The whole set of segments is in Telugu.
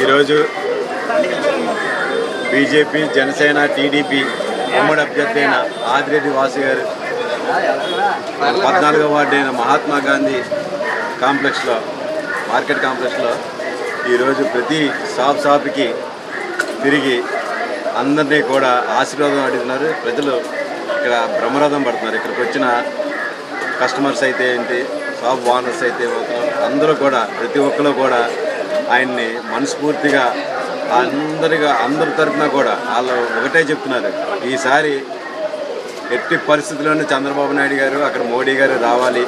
ఈరోజు బీజేపీ జనసేన టీడీపీ ఉమ్మడి అభ్యర్థి అయిన ఆదిరెడ్డి వాసు గారు పద్నాలుగో వార్డు అయిన మహాత్మా గాంధీ కాంప్లెక్స్లో మార్కెట్ కాంప్లెక్స్లో ఈరోజు ప్రతి షాప్ షాప్కి తిరిగి అందరినీ కూడా ఆశీర్వాదం అడుగుతున్నారు. ప్రజలు ఇక్కడ బ్రహ్మరథం పడుతున్నారు. ఇక్కడికి వచ్చిన కస్టమర్స్ అయితే ఏంటి షాప్ ఓనర్స్ అయితే అందరూ కూడా ప్రతి ఒక్కరు కూడా ఆయన్ని మనస్ఫూర్తిగా అందరిగా అందరి తరఫున కూడా వాళ్ళు ఒకటే చెప్తున్నారు. ఈసారి ఎట్టి పరిస్థితుల్లోనూ చంద్రబాబు నాయుడు గారు అక్కడ మోడీ గారు రావాలి.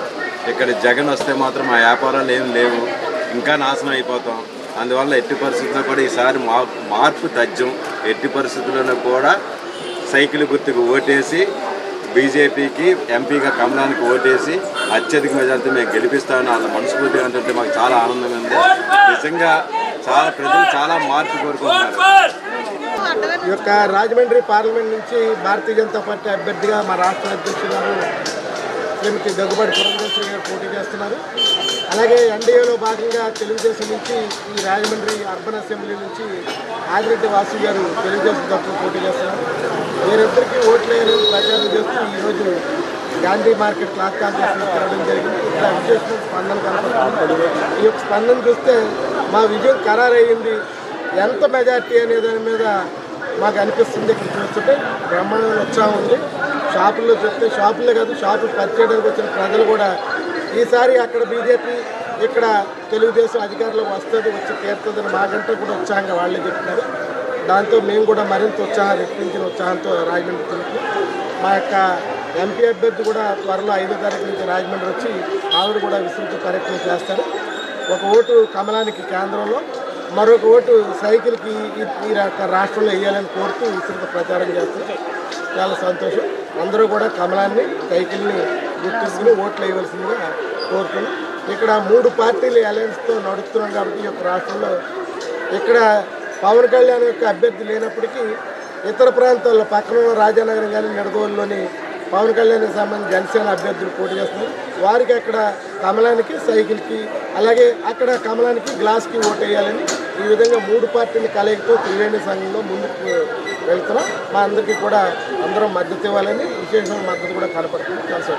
ఇక్కడ జగన్ వస్తే మాత్రం ఆ వ్యాపారాలు ఏం లేవు. ఇంకా నాశనం అయిపోతాం. అందువల్ల ఎట్టి పరిస్థితుల్లో కూడా ఈసారి మా మార్పు తథ్యం. ఎట్టి పరిస్థితుల్లోనూ కూడా సైకిల్ గుర్తుకు ఓటేసి బీజేపీకి ఎంపీగా కమలానికి ఓటేసి అత్యధిక మెజార్టీ మేము గెలిపిస్తామని వాళ్ళ మనస్ఫూర్తిగా అంటే మాకు చాలా ఆనందంగా ఉంది. నిజంగా చాలా ప్రజలు చాలా మార్పు కోరుకుంటున్నారు. ఈ యొక్క రాజమండ్రి పార్లమెంట్ నుంచి భారతీయ జనతా పార్టీ అభ్యర్థిగా మా రాష్ట్ర అధ్యక్షుడు గారు శ్రీమతి దగ్గుబాటి పురంధేశ్వరి గారు పోటీ చేస్తున్నారు. అలాగే ఎన్డీఏలో భాగంగా తెలుగుదేశం నుంచి ఈ రాజమండ్రి అర్బన్ అసెంబ్లీ నుంచి ఆదిరెడ్డి వాసు గారు తెలుగుదేశం తరఫున పోటీ చేస్తున్నారు. మీరిద్దరికీ ఓట్లేరు ప్రచారం చేస్తూ ఈరోజు గాంధీ మార్కెట్ క్లాత్ కాంప్లెక్స్ తిరగడం జరిగింది. ఇక్కడ విశేషమైన స్పందన కనపడుతుంది. ఈ యొక్క స్పందన చూస్తే మా విజయం ఖరారయ్యింది. ఎంత మెజార్టీ అనే దాని మీద మాకు అనిపిస్తుంది ఇక్కడ చూస్తుంటే. బ్రహ్మాండమైన ఉత్సాహం ఉంది. షాపుల్లో చూస్తే షాపుల్లో కాదు షాపులు పనిచేయడానికి వచ్చిన ప్రజలు కూడా ఈసారి అక్కడ బీజేపీ ఇక్కడ తెలుగుదేశం అధికారులకు వస్తుంది వచ్చి తీరుతుందని మాకంటే కూడా ఉత్సాహంగా వాళ్ళే చెప్తున్నారు. దాంతో మేము కూడా మరింత ఉత్సాహం రెట్టించిన ఉత్సాహంతో రాజమండ్రి తిరుగుతున్నాం మా యొక్క ఎంపీ అభ్యర్థి కూడా త్వరలో ఐదో తారీఖు నుంచి రాజమండ్రి వచ్చి ఆవిడ కూడా విస్తృత పర్యటన చేస్తారు. ఒక ఓటు కమలానికి కేంద్రంలో మరొక ఓటు సైకిల్కి ఈ- రాష్ట్రంలో వేయాలని కోరుతూ విస్తృత ప్రచారం చేస్తారు. చాలా సంతోషం. అందరూ కూడా కమలాన్ని సైకిల్ని గుర్తించుకుని ఓట్లు వేయవలసిందిగా కోరుతున్నాం. ఇక్కడ మూడు పార్టీలు అలయన్స్తో నడుస్తున్నాం కాబట్టి ఈ యొక్క రాష్ట్రంలో ఇక్కడ పవన్ కళ్యాణ్ యొక్క అభ్యర్థి లేనప్పటికీ ఇతర ప్రాంతాల్లో పక్కన రాజానగరం కానీ నిడదోలులోని పవన్ కళ్యాణ్కి సంబంధించి జనసేన అభ్యర్థులు పోటీ చేస్తున్నారు. వారికి అక్కడ కమలానికి సైకిల్కి అలాగే అక్కడ కమలానికి గ్లాస్కి ఓటు వేయాలని ఈ విధంగా మూడు పార్టీల కలయికతో త్రివేణి సంఘంలో ముందుకు వెళ్తున్నాం. మా అందరికీ కూడా అందరం మద్దతు ఇవ్వాలని విశేషమైన మద్దతు కూడా కనపడుతుంది. కలిసి